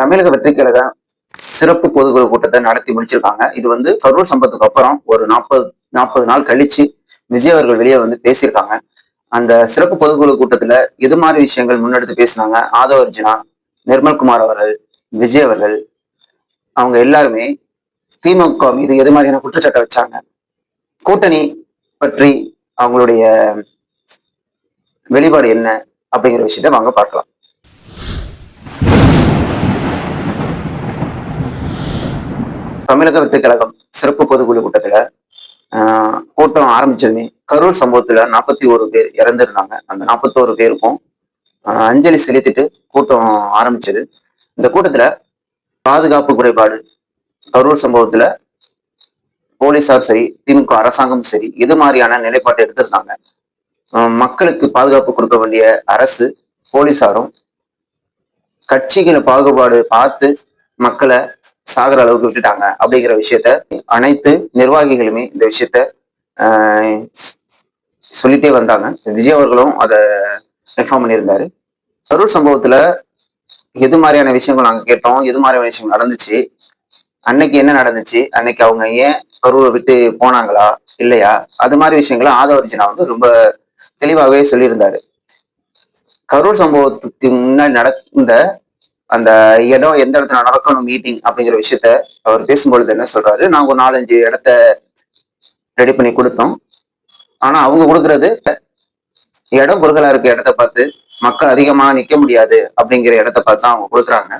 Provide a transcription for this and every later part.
தமிழக வெற்றி கழக சிறப்பு பொதுக்குழு கூட்டத்தை நடத்தி முடிச்சிருக்காங்க. இது வந்து கரூர் சம்பத்துக்கு அப்புறம் ஒரு நாற்பது நாற்பது நாள் கழிச்சு விஜய் அவர்கள் வெளியே வந்து பேசியிருக்காங்க. அந்த சிறப்பு பொதுக்குழு கூட்டத்துல எது மாதிரி விஷயங்கள் முன்னெடுத்து பேசினாங்க? ஆதவ அர்ஜுனா நிர்மல்குமார் அவர்கள் விஜய் அவர்கள் அவங்க எல்லாருமே திமுக மீது எது மாதிரியான குற்றச்சாட்டை வச்சாங்க? கூட்டணி பற்றி அவங்களுடைய வெளிப்பாடு என்ன அப்படிங்கிற விஷயத்த வாங்க பார்க்கலாம். தமிழக வெற்றி கழகம் சிறப்பு பொதுக்குழு கூட்டத்துல கூட்டம் ஆரம்பிச்சதுமே கரூர் சம்பவத்துல நாற்பத்தி ஒரு பேர் இறந்திருந்தாங்க. அந்த நாற்பத்தோரு பேருக்கும் அஞ்சலி செலுத்திட்டு கூட்டம் ஆரம்பிச்சது. இந்த கூட்டத்துல பாதுகாப்பு குறைபாடு கரூர் சம்பவத்துல போலீஸார் சரி திமுக அரசாங்கம் சரி இது மாதிரியான நிலைப்பாட்டை எடுத்திருந்தாங்க. மக்களுக்கு பாதுகாப்பு கொடுக்க வேண்டிய அரசு போலீஸாரும் கட்சிகளை பாகுபாடு பார்த்து மக்களை சாகிற அளவுக்கு விட்டுட்டாங்க அப்படிங்கிற விஷயத்த அனைத்து நிர்வாகிகளுமே இந்த விஷயத்த சொல்லிட்டே வந்தாங்க. விஜய் அவர்களும் அதை இன்ஃபார்ம் பண்ணியிருந்தாரு. கரூர் சம்பவத்துல எது மாதிரியான விஷயங்கள் நாங்கள் கேட்டோம் எது மாதிரியான விஷயங்கள் நடந்துச்சு அன்னைக்கு என்ன நடந்துச்சு அன்னைக்கு அவங்க ஏன் கரூரை விட்டு போனாங்களா இல்லையா அது மாதிரி விஷயங்களை ஆதவர்ஜினா வந்து ரொம்ப தெளிவாகவே சொல்லியிருந்தாரு. கரூர் சம்பவத்துக்கு முன்னாடி நடந்த அந்த இடம் எந்த இடத்துல நடக்கணும் மீட்டிங் அப்படிங்கிற விஷயத்த அவர் பேசும்பொழுது என்ன சொல்றாரு? நாங்க ஒரு நாலஞ்சு இடத்த ரெடி பண்ணி கொடுத்தோம். ஆனா அவங்க கொடுக்கறது இடம் குறுகலா இருக்க இடத்த பார்த்து மக்கள் அதிகமா நிக்க முடியாது அப்படிங்கிற இடத்த பார்த்து தான் அவங்க கொடுக்குறாங்க.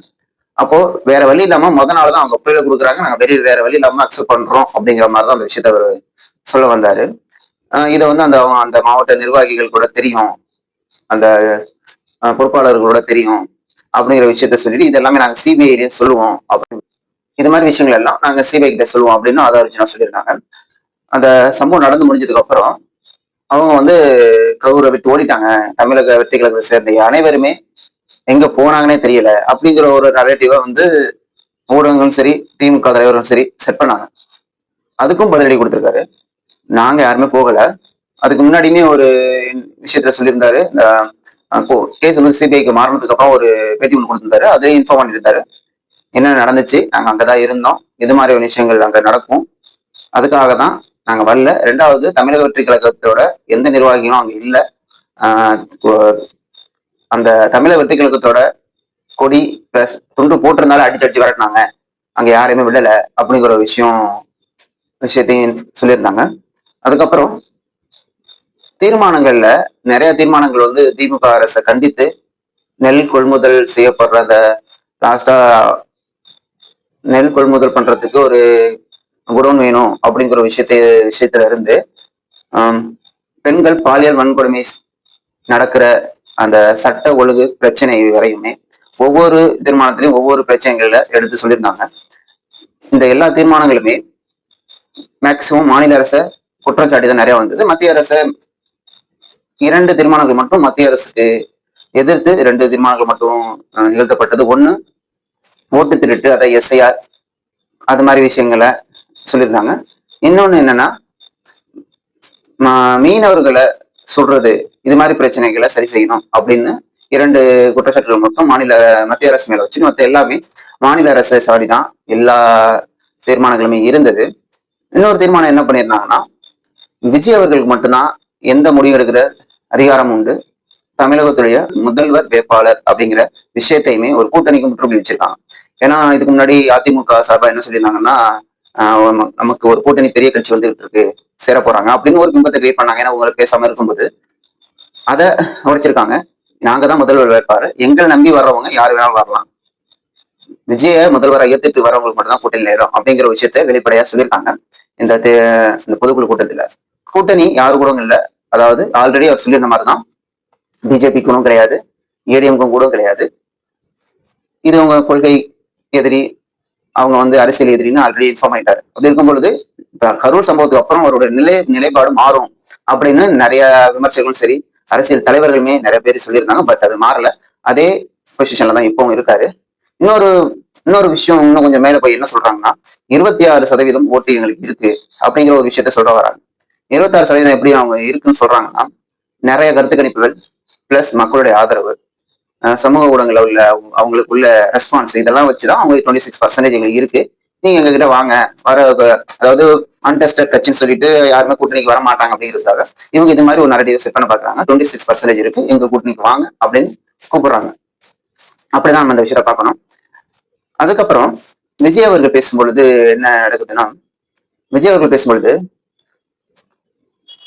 அப்போ வேற வழி இல்லாம முத நாள் தான் அவங்க புரியல கொடுக்குறாங்க. நாங்க வெளியே வேற வழி இல்லாம அக்செப்ட் பண்றோம் அப்படிங்கிற மாதிரி தான் அந்த விஷயத்த அவர் சொல்ல வந்தாரு. இதை வந்து அந்த அந்த மாவட்ட நிர்வாகிகள் கூட தெரியும். அந்த பொறுப்பாளர்கள் பொறுப்பாளர்களோட தெரியும். அப்படிங்கிற விஷயத்த சொல்லிட்டு இது எல்லாமே நாங்கள் சிபிஐ சொல்லுவோம் அப்படின்னு. இது மாதிரி விஷயங்கள் எல்லாம் நாங்கள் சிபிஐ கிட்ட சொல்லுவோம் அப்படின்னு ஆதாரிச்சுனா சொல்லியிருந்தாங்க. அந்த சம்பவம் நடந்து முடிஞ்சதுக்கு அப்புறம் அவங்க வந்து கரூரை விட்டு ஓடிட்டாங்க. தமிழக வெற்றி கழகத்தை சேர்ந்த அனைவருமே எங்க போனாங்கன்னே தெரியல அப்படிங்கிற ஒரு நரேட்டிவை வந்து ஊடகங்களும் சரி திமுக தலைவரும் சரி செட் பண்ணாங்க. அதுக்கும் பதிலடி கொடுத்துருக்காரு. நாங்க யாருமே போகல. அதுக்கு முன்னாடியுமே ஒரு விஷயத்துல சொல்லியிருந்தாரு. இந்த கேஸ் வந்து சிபிஐக்கு மாறினதுக்கு அப்புறம் ஒரு பேட்டி ஒன்று கொடுத்துருந்தாரு. அதுலேயும் இன்ஃபார்ம் பண்ணியிருந்தாரு. என்ன நடந்துச்சு? நாங்கள் அங்கே தான் இருந்தோம். இது மாதிரி விஷயங்கள் அங்கே நடக்கும்? அதுக்காக தான் நாங்கள் வரல. ரெண்டாவது தமிழக வெற்றி கழகத்தோட எந்த நிர்வாகிகளும் அங்கே இல்லை. அந்த தமிழக வெற்றி கழகத்தோட கொடி பிளஸ் துண்டு போட்டிருந்தாலும் அடிச்சு அடிச்சு விரட்டினாங்க. அங்கே யாரையுமே விடலை. அப்படிங்கிற ஒரு விஷயம் விஷயத்தையும் சொல்லியிருந்தாங்க. அதுக்கப்புறம் தீர்மானங்கள்ல நிறைய தீர்மானங்கள் வந்து திமுக அரசை கண்டித்து நெல் கொள்முதல் செய்யப்படுற அந்த லாஸ்டா நெல் கொள்முதல் பண்றதுக்கு ஒரு குடோன் வேணும் அப்படிங்கிற விஷயத்த விஷயத்துல இருந்து பெண்கள் பாலியல் வன்கொடுமை நடக்கிற அந்த சட்ட ஒழுங்கு பிரச்சனை வரையுமே ஒவ்வொரு தீர்மானத்திலையும் ஒவ்வொரு பிரச்சனைகள்ல எடுத்து சொல்லியிருந்தாங்க. இந்த எல்லா தீர்மானங்களுமே மேக்சிமம் மாநில அரசை குற்றம் சாட்டி தான் நிறைய வந்தது. மத்திய அரசை இரண்டு தீர்மானங்கள் மட்டும் மத்திய அரசுக்கு எதிர்த்து ரெண்டு தீர்மானங்கள் மட்டும் நிகழ்த்தப்பட்டது. ஒண்ணு ஓட்டு திருட்டு அதை எஸ்ஐஆர் அது மாதிரி விஷயங்களை சொல்லியிருந்தாங்க. இன்னொன்னு என்னன்னா ம- மீனவர்களை சொல்றது இது மாதிரி பிரச்சனைகளை சரி செய்யணும் அப்படின்னு இரண்டு குற்றச்சாட்டுகள் மட்டும் மாநில மத்திய அரசு மேல வச்சு மற்ற எல்லாமே மாநில அரசை சாடிதான் எல்லா தீர்மானங்களுமே இருந்தது. இன்னொரு தீர்மானம் என்ன பண்ணியிருந்தாங்கன்னா விஜய் அவர்களுக்கு மட்டும்தான் எந்த முடிவு எடுக்கிற அதிகாரம் உண்டு. தமிழகத்துடைய முதல்வர் வேட்பாளர் அப்படிங்கிற விஷயத்தையுமே ஒரு கூட்டணிக்கு முற்றுப்புள்ளி வச்சிருக்காங்க. ஏன்னா இதுக்கு முன்னாடி அதிமுக சார்பா என்ன சொல்லியிருந்தாங்கன்னா ஆஹ் நமக்கு ஒரு கூட்டணி பெரிய கட்சி வந்துகிட்டு இருக்கு சேர போறாங்க அப்படின்னு ஒரு பிம்பத்தை கிரியேட் பண்ணாங்க. ஏன்னா உங்களை பேசாம இருக்கும்போது. அதை உடைச்சிருக்காங்க. நாங்க தான் முதல்வர் வேட்பாளர். எங்களை நம்பி வர்றவங்க யார் வேணாலும் வரலாம். விஜய முதல்வரை ஏத்துட்டு வரவங்களுக்கு மட்டும் தான் கூட்டணி நேரம் அப்படிங்கிற விஷயத்த வெளிப்படையா சொல்லியிருக்காங்க. இந்த தே- இந்த பொதுக்குழு கூட்டத்துல. கூட்டணி யாரு கூட இல்லை. அதாவது ஆல்ரெடி அவர் சொல்லியிருந்த மாதிரி தான் பிஜேபிக்கும் கிடையாது ஏடிஎம்க்கும் கூட கிடையாது. இது உங்க கொள்கை எதிரி அவங்க வந்து அரசியல் எதிரின்னு ஆல்ரெடி இன்ஃபார்ம் ஆயிட்டாரு அப்படி இருக்கும் பொழுது கரூர் சம்பவத்துக்கு அப்புறம் அவருடைய நிலை நிலைப்பாடு மாறும் அப்படின்னு நிறைய விமர்சகர்களும் சரி அரசியல் தலைவர்களுமே நிறைய பேர் சொல்லியிருந்தாங்க பட் அது மாறல. அதே பொசிஷன்ல தான் இப்பவும் இருக்காரு. இன்னொரு இன்னொரு விஷயம் இன்னும் கொஞ்சம் மேல போய் என்ன சொல்றாங்கன்னா இருபத்தி ஆறு சதவீதம் ஓட்டு எங்களுக்கு இருக்கு அப்படிங்கிற ஒரு விஷயத்த சொல்ல வராங்க. இருபத்தாறு சதவீதம் எப்படி அவங்க இருக்குன்னு சொல்றாங்கன்னா நிறைய கருத்து கணிப்புகள் பிளஸ் மக்களுடைய ஆதரவு சமூக ஊடகங்களில் உள்ள அவங்களுக்கு உள்ள ரெஸ்பான்ஸ் இதெல்லாம் வச்சுதான் அவங்க டுவெண்ட்டி சிக்ஸ் பர்சன்டேஜ் எங்களுக்கு இருக்கு. நீங்க எங்ககிட்ட வாங்க. வர அதாவது அன்டெஸ்டட் கட்சின்னு சொல்லிட்டு யாருமே கூட்டணிக்கு வர மாட்டாங்க அப்படிங்கிறதுக்காக இவங்க இது மாதிரி ஒரு நரேட்டிவ் செட் பண்ண பாக்குறாங்க டுவெண்ட்டி சிக்ஸ் பர்சன்டேஜ் இருக்கு. எங்க கூட்டணிக்கு வாங்க அப்படின்னு கூப்பிடுறாங்க. அப்படிதான் நம்ம இந்த விஷயத்த பார்க்கணும். அதுக்கப்புறம் விஜய் அவர்கள் பேசும்பொழுது என்ன நடக்குதுன்னா விஜய் அவர்கள் பேசும்பொழுது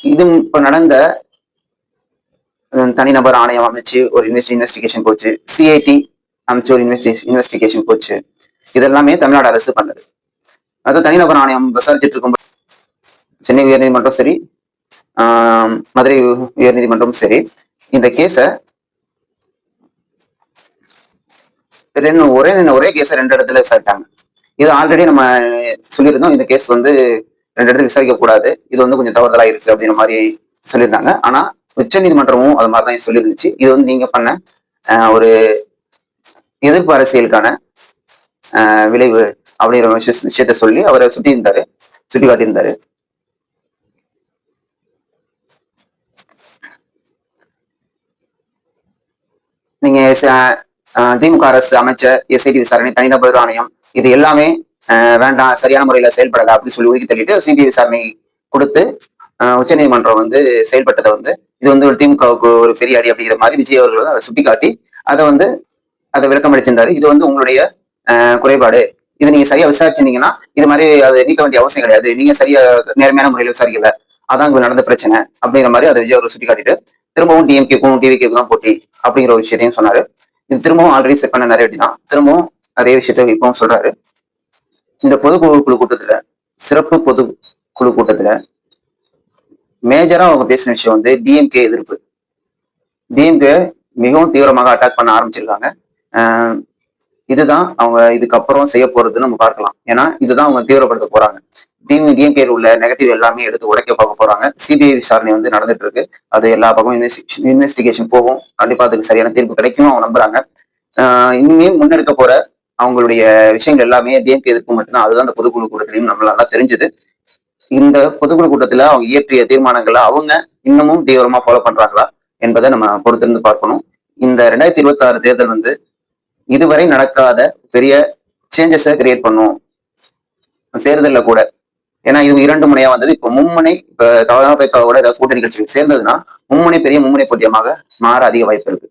இது இப்ப நடந்த தனிநபர் ஆணையம் அமைச்சு ஒரு இன்வெஸ்ட் இன்வெஸ்டிகேஷன் போச்சு. சிஐடி அமைச்சு ஒரு இன்வெஸ்டி இன்வெஸ்டிகேஷன் போச்சு. இதெல்லாமே தமிழ்நாடு அரசு பண்ணது. அதாவது தனிநபர் ஆணையம் விசாரிச்சுட்டு இருக்கும்போது சென்னை உயர்நீதிமன்றம் சரி மதுரை உயர்நீதிமன்றமும் சரி இந்த கேஸை ரெண்டு ஒரே ஒரே கேஸை ரெண்டு இடத்துல விசாரிட்டாங்க இது ஆல்ரெடி நம்ம சொல்லியிருந்தோம் இந்த கேஸ் வந்து ரெண்டு இடத்துல விசாரிக்க கூடாது. இது வந்து கொஞ்சம் தவறுதலா இருக்கு அப்படிங்கிற மாதிரி சொல்லியிருந்தாங்க. ஆனா உச்ச நீதிமன்றமும் அது மாதிரி தான் சொல்லியிருந்துச்சு. இது வந்து நீங்க பண்ண ஒரு எதிர்ப்பு அரசியலுக்கான விளைவு அப்படிங்கிற விஷயத்த சொல்லி அவரை சுட்டி இருந்தாரு சுட்டி காட்டியிருந்தாரு நீங்க திமுக அரசு அமைச்ச எஸ்ஐடி விசாரணை தனிநபர் ஆணையம் இது எல்லாமே வேண்டாம் சரியான முறையில செயல்படல அப்படின்னு சொல்லி ஒதுக்கி தள்ளிட்டு சிபிஐ விசாரணை கொடுத்து உச்சநீதிமன்றம் வந்து செயல்பட்டதை வந்து இது வந்து ஒரு திமுகவுக்கு ஒரு பெரிய அடி அப்படிங்கிற மாதிரி விஜய் அவர்கள் வந்து அதை சுட்டிக்காட்டி அதை வந்து அதை விளக்கம் அளிச்சிருந்தாரு. இது வந்து உங்களுடைய குறைபாடு. இது நீங்க சரியா விசாரிச்சிருந்தீங்கன்னா இது மாதிரி அதை நீக்க வேண்டிய அவசியம் கிடையாது. நீங்க சரியா நேர்மையான முறையில் விசாரிக்கல. அதான் இங்க நடந்த பிரச்சனை அப்படிங்கிற மாதிரி அதை விஜய் அவர்கள் சுட்டி காட்டிட்டு திரும்பவும் டிஎம்கேக்கும் டிவிகேக்கும் தான் போட்டி அப்படிங்கிற ஒரு விஷயத்தையும் சொன்னாரு. இது திரும்பவும் ஆல்ரெடி செட் பண்ண நிறைய தான். திரும்பவும் அதே விஷயத்த இப்பவும் சொல்றாரு. இந்த பொதுக்குழு குழு கூட்டத்துல சிறப்பு பொது குழு கூட்டத்துல மேஜரா அவங்க பேசின விஷயம் வந்து டிஎம்கே எதிர்ப்பு. டிஎம்கே மிகவும் தீவிரமாக அட்டாக் பண்ண ஆரம்பிச்சிருக்காங்க. ஆஹ் இதுதான் அவங்க இதுக்கப்புறம் செய்ய போறதுன்னு நம்ம பார்க்கலாம். ஏன்னா இதுதான் அவங்க தீவிரப்படுத்த போறாங்க. டிஎம் டிஎம்கே உள்ள நெகட்டிவ் எல்லாமே எடுத்து உடைக்க பார்க்க போறாங்க. சிபிஐ விசாரணை வந்து நடந்துட்டு இருக்கு. அது எல்லா பக்கமும் இன்வெஸ்டிகேஷன் இன்வெஸ்டிகேஷன் போகும். கண்டிப்பா அதுக்கு சரியான தீர்ப்பு கிடைக்கும் அவங்க நம்புறாங்க. ஆஹ் முன்னெடுக்க போற அவங்களுடைய விஷயங்கள் எல்லாமே டிஎம்கே எதிர்ப்பு மட்டும்தான். அதுதான் அந்த பொதுக்குழு கூட்டத்திலையும் நம்ம நல்லா தெரிஞ்சது. இந்த பொதுக்குழு கூட்டத்துல அவங்க இயற்றிய தீர்மானங்களை அவங்க இன்னமும் தீவிரமா ஃபாலோ பண்றாங்களா என்பதை நம்ம பொறுத்திருந்து பார்க்கணும். இந்த ரெண்டாயிரத்தி இருபத்தி ஆறு தேர்தல் வந்து இதுவரை நடக்காத பெரிய சேஞ்சஸை கிரியேட் பண்ணும். தேர்தலில் கூட. ஏன்னா இது இரண்டு முனையா வந்தது. இப்போ மும்முனை இப்ப கூட ஏதாவது கூட்டணி கட்சிகள் சேர்ந்ததுன்னா மும்முனை பெரிய மும்முனை போட்டியமாக மாற அதிக வாய்ப்பு இருக்கு.